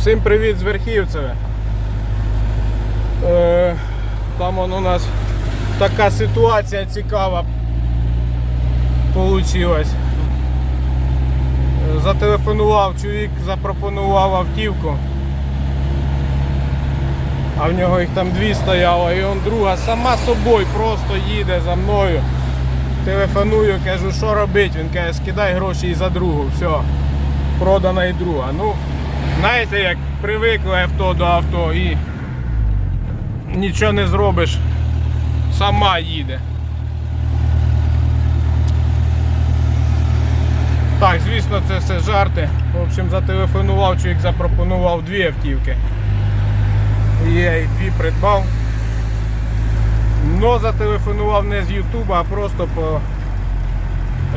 Всім привіт з Верхівцеве. Е, там он у нас така ситуація цікава получилась. Зателефонував чоловік, запропонував автівку. А в нього їх там дві стояло, і он друга сама собою просто їде за мною. Телефоную, кажу, що робити. Він каже, скидай гроші і за другу. Все, продана і друга. Ну, знаєте, як привикли авто до авто і нічого не зробиш, сама їде. Так, звісно, це все жарти. В общем, зателефонував, чоловік запропонував дві автівки. І я і дві придбав. Но зателефонував не з Ютуба, а просто по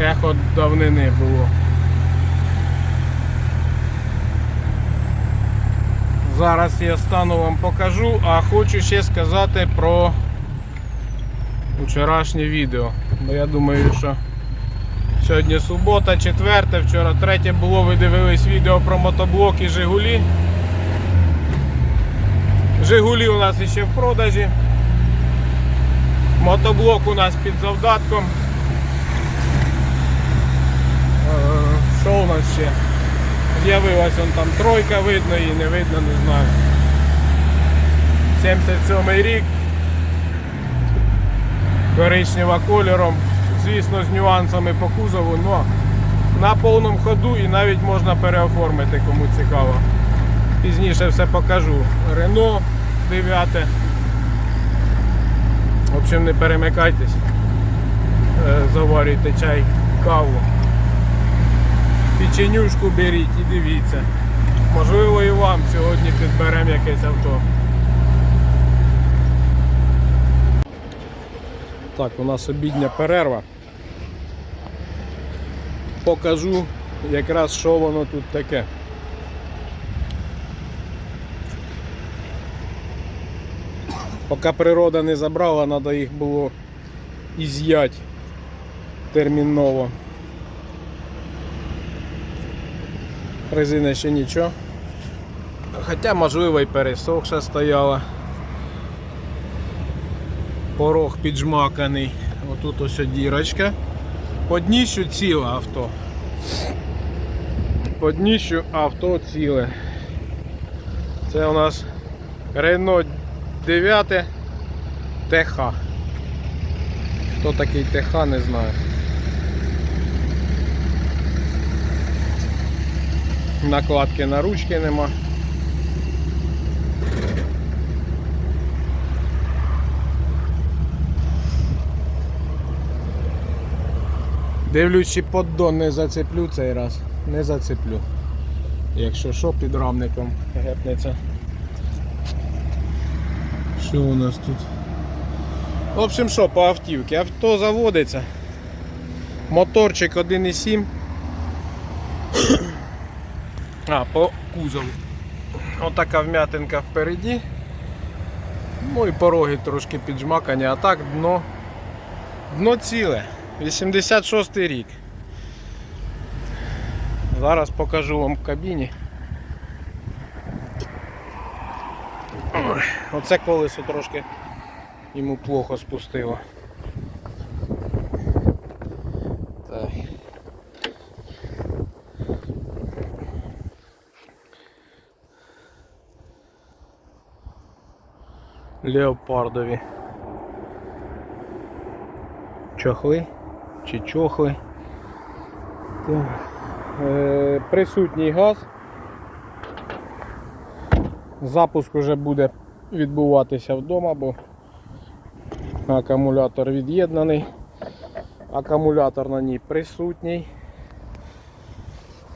ехо давнини було. Зараз я стану вам покажу, а хочу ще сказати про вчорашнє відео. Бо я думаю, що сьогодні субота, четверте, вчора третє було, ви дивились відео про мотоблок і Жигулі. Жигулі у нас ще в продажі. Мотоблок у нас під завдатком. Е, Що у нас ще? З'явилась он там тройка, видно її, не видно, не знаю. 77 рік. Коричнева кольором. Звісно, з нюансами по кузову, але на повному ходу і навіть можна переоформити, кому цікаво. Пізніше все покажу. Рено 9. В общем, не перемикайтесь. Е, Заварюйте чай, каву. Печенюшку беріть і дивіться. Можливо і вам сьогодні підберемо якесь авто. Так, у нас обідня перерва. Покажу якраз що воно тут таке. Поки природа не забрала, треба їх було із'ять терміново. Резина ще нічого. Хоча можливо і пересохша стояла. Порог піджмаканий. Отут ось дірочка. По дніщу ціле авто. По дніщу авто ціле. Це у нас Renault 9 ТХ. Хто такий ТХ, не знаю. Накладки на ручки нема. Дивлюсь, поддон не зацеплю цей раз. Не зацеплю. Якщо що, підрамником гепнеться. Що у нас тут? В общем, що по автівці? Авто заводиться. Моторчик 1,7. А, по кузову. Отака вм'ятинка впереді. Ну і пороги трошки піджмакані, а так дно. Дно ціле. 86 рік. Зараз покажу вам в кабіні. Оце колесо трошки йому плохо спустило. Леопардові. Чохли чи чохли. Так. Е, присутній газ. Запуск вже буде відбуватися вдома, бо акумулятор від'єднаний, акумулятор на ній присутній.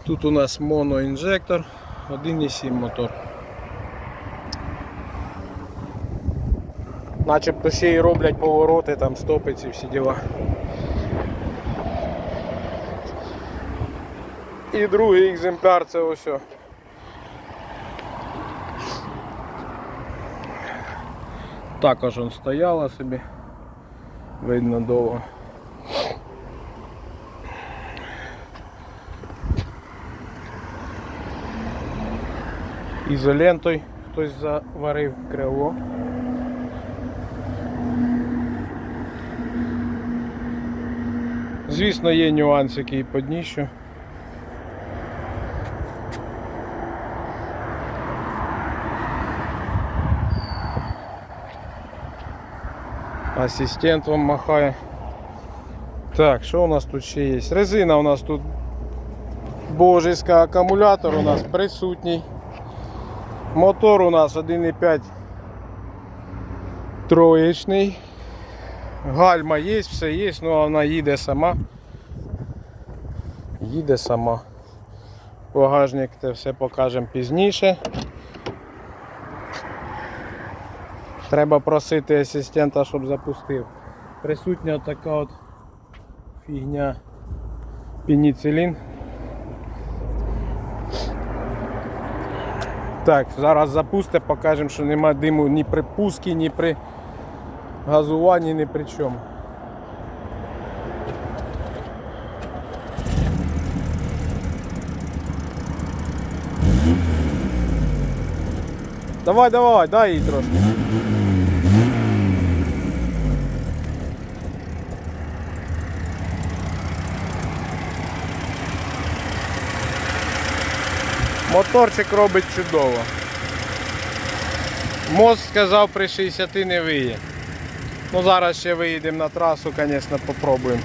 Тут у нас моноінжектор, 1,7 мотор. Начебто ще й роблять повороти, там стопиці, всі діла. І другий екземпляр це ось. Також он стояла собі. Видно довго. ізолентою хтось заварив крило. Звісно, є нюансики і по дніщу. Асистент вам махає. Так, що у нас тут ще є? Резина у нас тут божеська, акумулятор у нас присутній. Мотор у нас 1,5 троєчний. Гальма є, все є, ну вона їде сама. Їде сама. Багажник це все покажемо пізніше. Треба просити асистента, щоб запустив. Присутня така от фігня пеніцилін. Так, зараз запусти, покажемо, що нема диму ні при пуску, ні при газуванні, ні при чому. Давай, давай, дай їй трошки. Моторчик робить чудово. Мост сказав при 60 не виє. Ну зараз ще виїдемо на трасу, звісно, попробуємо.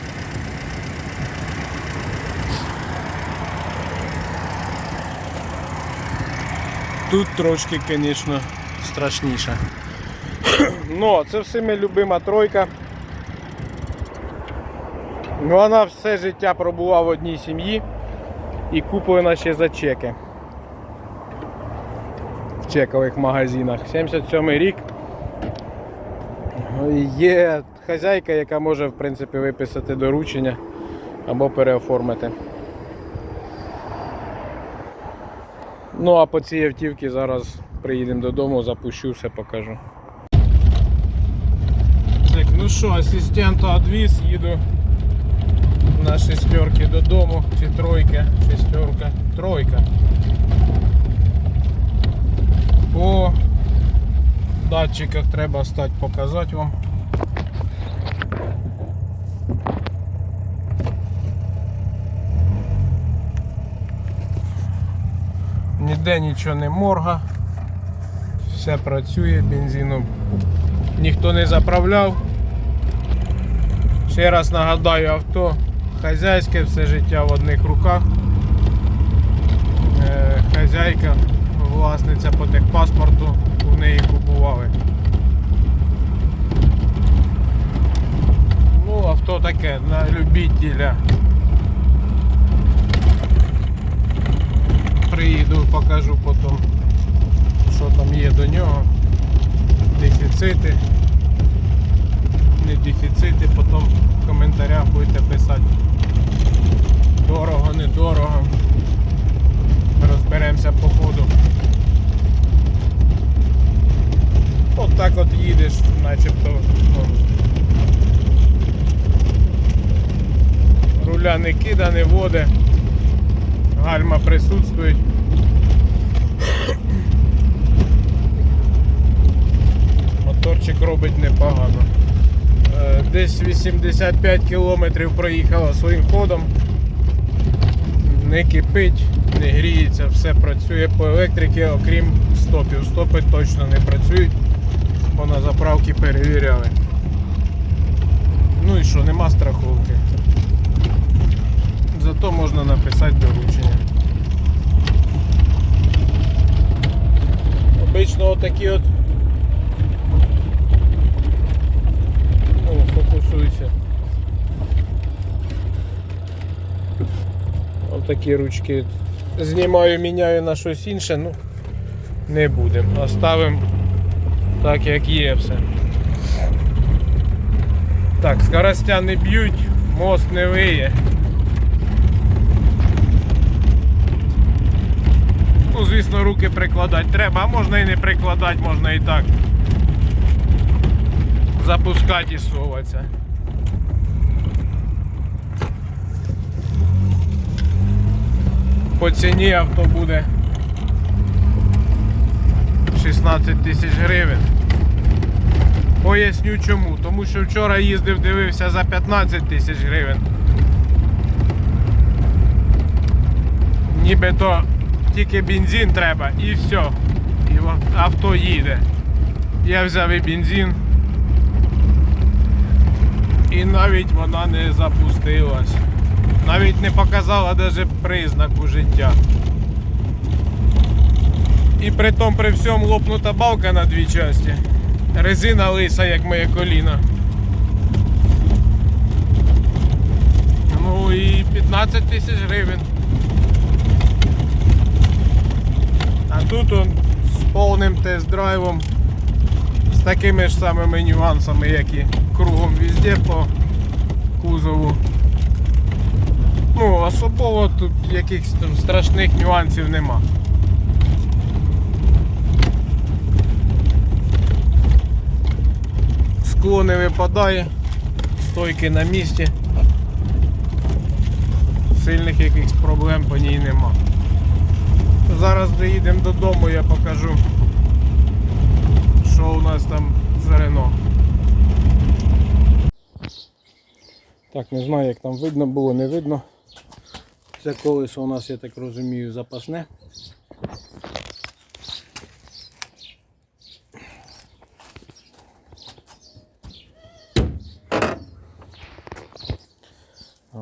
Тут трошки, звісно, страшніше. Ну, це всіми любима тройка. Ну, Вона все життя пробула в одній сім'ї і куплена ще за чеки. В чекових магазинах. 77 рік. Є хазяйка, яка може в принципі виписати доручення або переоформити. Ну а по цій автівці зараз приїдемо додому, запущу, все покажу. Так, ну що, асистента відвіз, їду на шестерки додому, чи тройка, шестерка, тройка. По датчиках треба стати показати вам. Ніде нічого не морга. Все працює, бензину ніхто не заправляв. Ще раз нагадаю, авто хазяйське, все життя в одних руках. Е, хазяйка, власниця по техпаспорту, неї купували. Ну, авто таке на любителя. Приїду, покажу потім, що там є до нього. Дефіцити. Не дефіцити, потім в коментарях будете писати. Дорого, недорого. Розберемося по ходу. От так от їдеш, начебто. ну, Руля не кида, не воде. Гальма присутствують. Моторчик робить непогано. Е, Десь 85 кілометрів проїхала своїм ходом. Не кипить, не гріється, все працює по електриці, окрім стопів. Стопи точно не працюють, бо на заправки перевіряли. Ну і що, нема страховки. Зато можна написати доручення. Обично отакі от. О, фокусуйся. Отакі ручки знімаю, міняю на щось інше, ну не будемо. Оставимо так як є все. Так, скоростя не б'ють, мост не виє. Ну, звісно, руки прикладати треба, а можна і не прикладати, можна і так. Запускати і соватися. По ціні авто буде 16 тисяч гривень. Поясню чому. Тому що вчора їздив, дивився за 15 тисяч гривень. Нібито тільки бензин треба і все. І авто їде. Я взяв і бензин. І навіть вона не запустилась. Навіть не показала навіть признаку життя. І при тому при всьому лопнута балка на дві часті. Резина лиса, як моє коліно. Ну і 15 тисяч гривень. А тут он з повним тест-драйвом, з такими ж самими нюансами, як і кругом везде по кузову. Ну, особливо тут якихось там страшних нюансів нема. Скло не випадає, стойки на місці. Сильних якихось проблем по ній нема. Зараз доїдемо додому, я покажу, що у нас там за Рено. Так, не знаю, як там видно було, не видно. Це колесо у нас, я так розумію, запасне.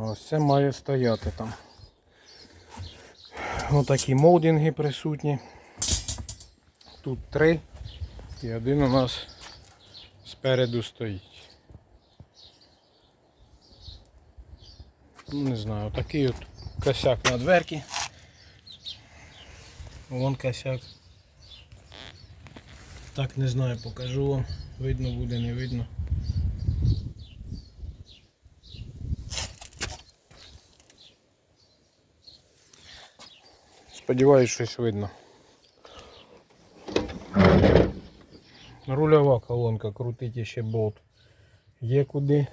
Ось це має стояти там. Отакі молдинги присутні. Тут три і один у нас спереду стоїть. Не знаю, отакий от косяк на дверки. Вон косяк. Так не знаю, покажу вам. Видно буде, не видно. Сподіваюсь, щось видно. Рульова колонка, крутить ще болт. Є куди.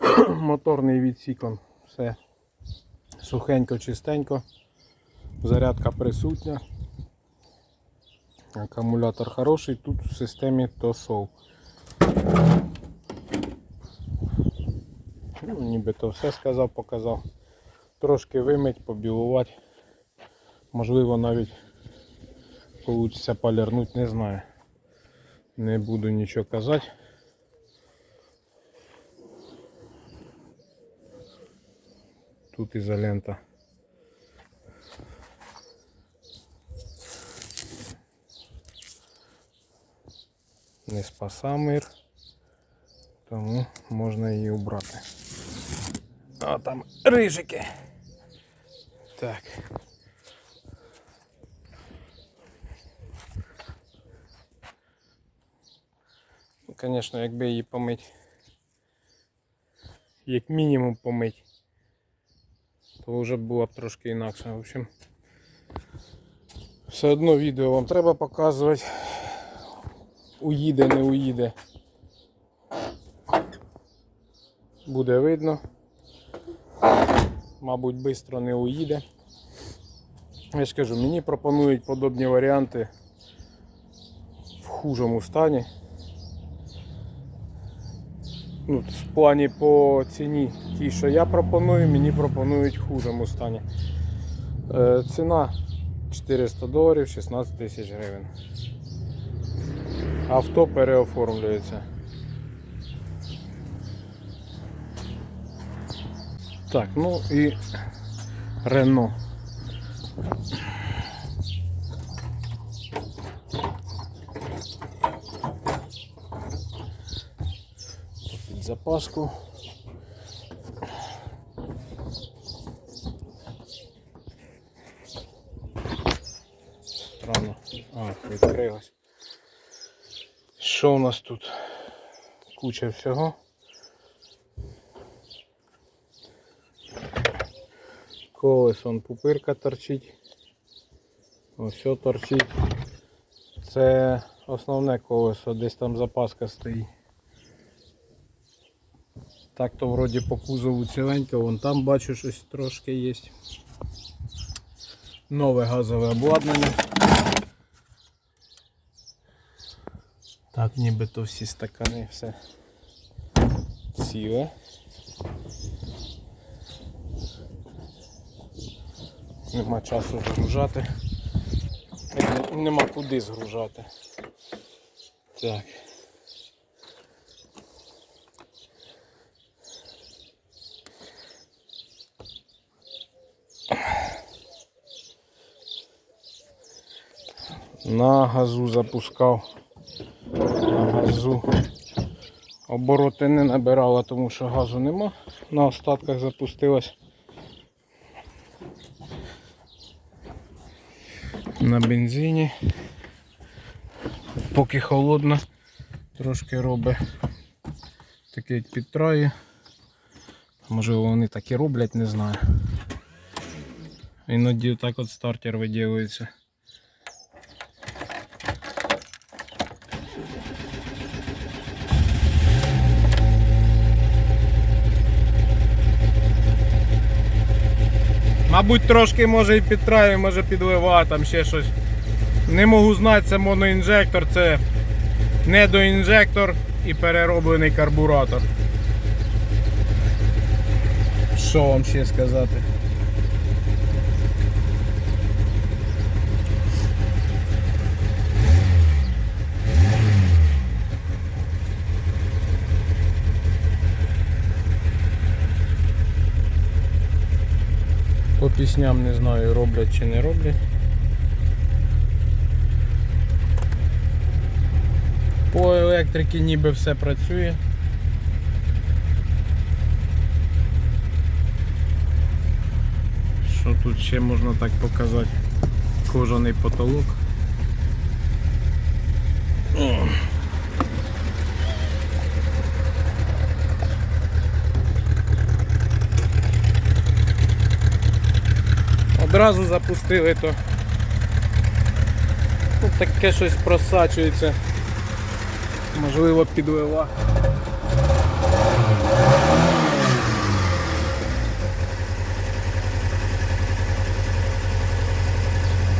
Моторний відсікон, все сухенько, чистенько. Зарядка присутня. Акумулятор хороший, тут в системі TOSOL. Ну, нібито все сказав, показав. Трошки вимить, побілувати. Можливо навіть вийде полірнути, не знаю. Не буду нічого казати. Тут ізолента. Не спаса мир, тому можна її убрати. А там рижики. Так. Звісно, якби її помить, як мінімум помить, то вже було б трошки інакше. В общем, все одно відео вам треба показувати. Уїде, не уїде. Буде видно. Мабуть, швидко не уїде. Я ж кажу, мені пропонують подобні варіанти в хужому стані. Ну, в плані по ціні ті, що я пропоную, мені пропонують в хужому стані. Е, ціна 400 доларів, 16 тисяч гривень. Авто переоформлюється. Так, ну і Рено. Запаску. Странно. А, відкрилась. Що у нас тут? Куча всього. Колесо он пупирка торчить. Ось торчить. Це основне колесо, десь там запаска стоїть. Так то вроді по кузову ціленько, вон там бачу щось трошки є. Нове газове обладнання. Так, нібито всі стакани все ціле. Нема часу згружати. Е, Нема куди згружати. Так. На газу запускав. На газу. Обороти не набирала, тому що газу нема. На остатках запустилась. На бензині. Поки холодно, трошки робить таке як підтрає. Можливо вони так і роблять, не знаю. Іноді так от стартер виділується. Мабуть, трошки може і підтрає, може підлива, там ще щось. Не можу знати, це моноінжектор, це недоінжектор і перероблений карбуратор. Що вам ще сказати? Пісням не знаю, роблять чи не роблять. По електриці ніби все працює. Що тут ще можна так показати? Кожаний потолок. Одразу запустили то. Ну, таке щось просачується. Можливо підлива.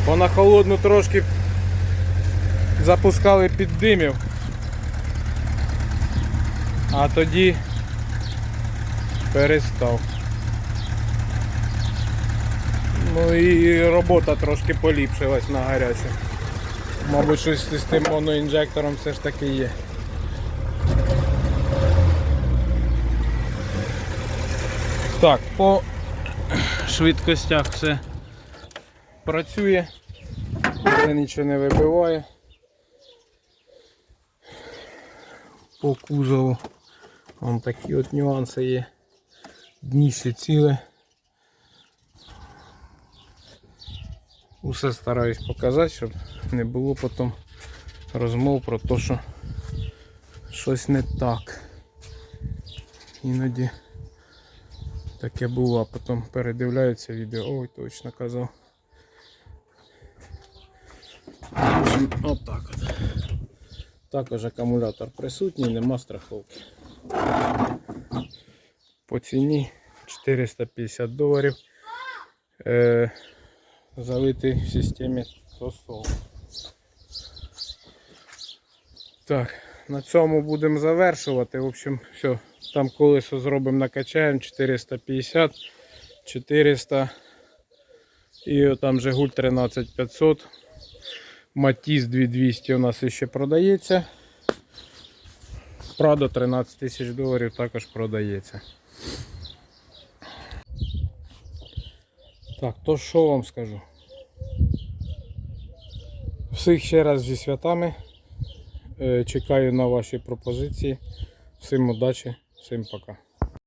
Бо холодну трошки запускали під димів. А тоді перестав. Ну і робота трошки поліпшилась на гарячу. Мабуть, щось з тим моноінжектором все ж таки є. Так, по швидкостях все працює, все нічого не вибиває. По кузову вон такі от нюанси є. Дніще ціле. Усе стараюсь показати, щоб не було потім розмов про те, що щось не так. Іноді таке було, а потім передивляються відео, ой, точно казав. Отак от. Також акумулятор присутній, нема страховки. По ціні 450 доларів. Залитий в системі TOSOL. Так, на цьому будемо завершувати. В общем, все, там колесо зробимо, накачаємо 450, 400 і там Жигуль 13500. Матіс 2200 у нас ще продається. Прадо 13 тисяч доларів також продається. Так, то що вам скажу? Всіх ще раз зі святами. Е, Чекаю на ваші пропозиції. Всім удачі, всім пока.